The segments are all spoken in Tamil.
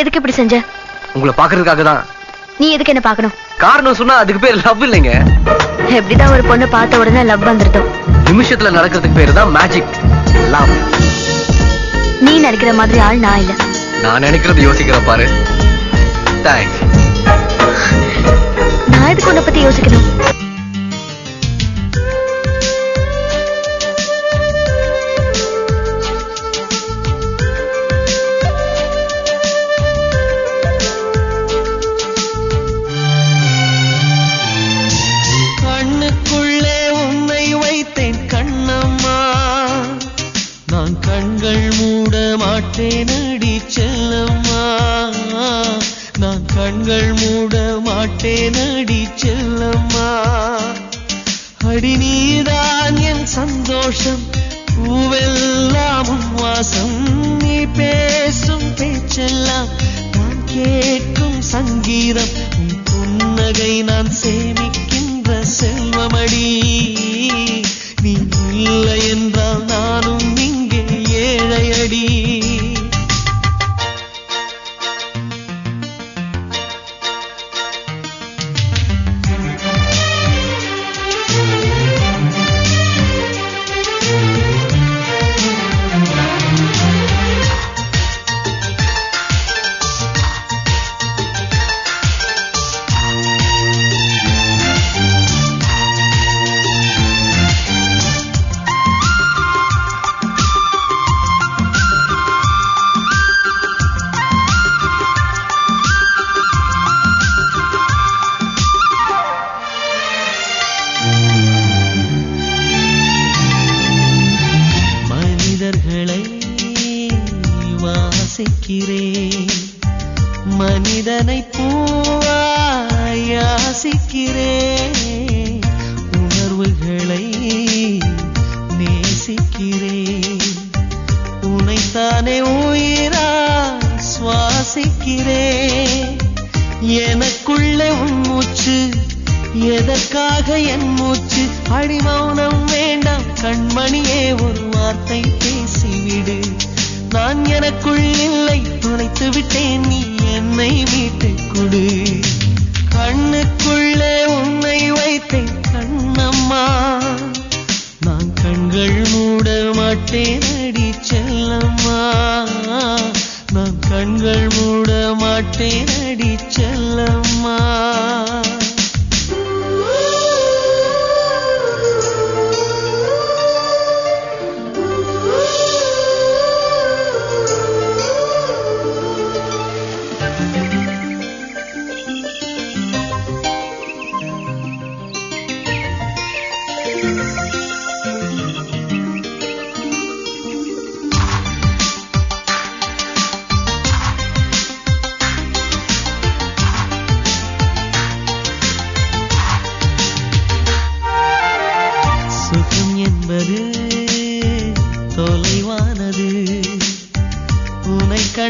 எதுக்கு இப்படி செஞ்ச? உங்களை பாக்குறதுக்காக தான் நீ எதுக்கு என்ன பார்க்கணும்? காரணம் சொன்னா அதுக்கு பேர் லவ் இல்லைங்க. எப்படிதான் ஒரு பொண்ணு பார்த்த உடனே லவ் வந்துருதோ. நிமிஷத்துல நடக்கிறதுக்கு பேரு தான் மேஜிக் லவ் நீ நினைக்கிற மாதிரி ஆள் நான் இல்ல. நான் நினைக்கிறது யோசிக்கிற பாரு. தேங்க்ஸ் நான் எதுக்கு உன்னை பத்தி யோசிக்கணும்? தேடி செல்லம்மா. நான் கண்கள் மூட மாட்டேன் அடி செல்லம்மா. அடி நீதான் என் சந்தோஷம் பூவெல்லாம் வாசம். நீ பேசும் பேச்செல்லாம் நான் கேட்கும் சங்கீதம். புன்னகை நான் சேமிக்கின்ற செல்வமடி. நீ இல்லை மனிதனை பூவாயாசிக்கிறேன் உணர்வுகளை நேசிக்கிறேன். உனைத்தானே உயிரா சுவாசிக்கிறேன். எனக்குள்ளே உன் மூச்சு எதற்காக என் மூச்சு? அடிமௌனம் வேண்டாம் கண்மணியே ஒரு வார்த்தை பேசிவிடு. நான் எனக்குள் இல்லை வைத்து விட்டேன் நீ என்னை வீட்டு கொடு. கண்ணுக்குள்ளே உன்னை வைத்தேன் கண்ணம்மா. நான் கண்கள் மூட மாட்டேன் அடி செல்லம்மா. நான் கண்கள் மூட மாட்டேன் அடி செல்லம்மா.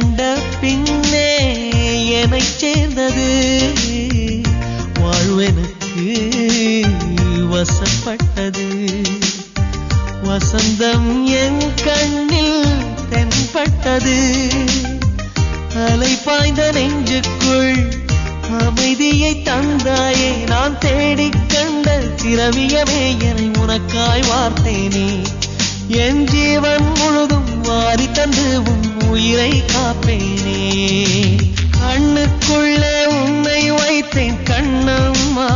கண்ட பின்னே என்னை சேர்ந்தது. வாழ்வெனக்கு வசப்பட்டது. வசந்தம் என் கண்ணில் தென்பட்டது. அலை பாய்ந்த நெஞ்சுக்குள் அமைதியை தந்தாயே நான் தேடிக் கண்ட திரவியமே என்னை உனக்காய் வார்த்தேனே. என் ஜீவன் முழுதும் வாரி தந்து உன் உயிரை காப்பேனே. கண்ணுக்குள்ளே உன்னை வைத்தேன் கண்ணம்மா.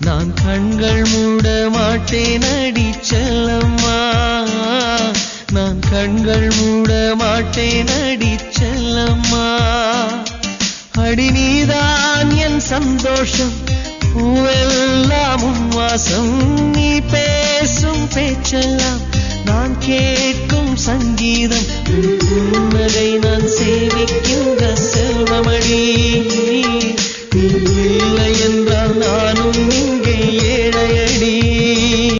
நான் கண்கள் மூட மாட்டேன் அடி செல்லம்மா. நான் கண்கள் மூட மாட்டேன் அடி செல்லம்மா. அடி நீதான் என் சந்தோஷம் பூவெல்லாம் உன் வாசம். நீ பேசும் பேச்செல்லாம் நான் கே சங்கீதம். உன்னை நான் சேவிக்கின்ற செல்வமடி.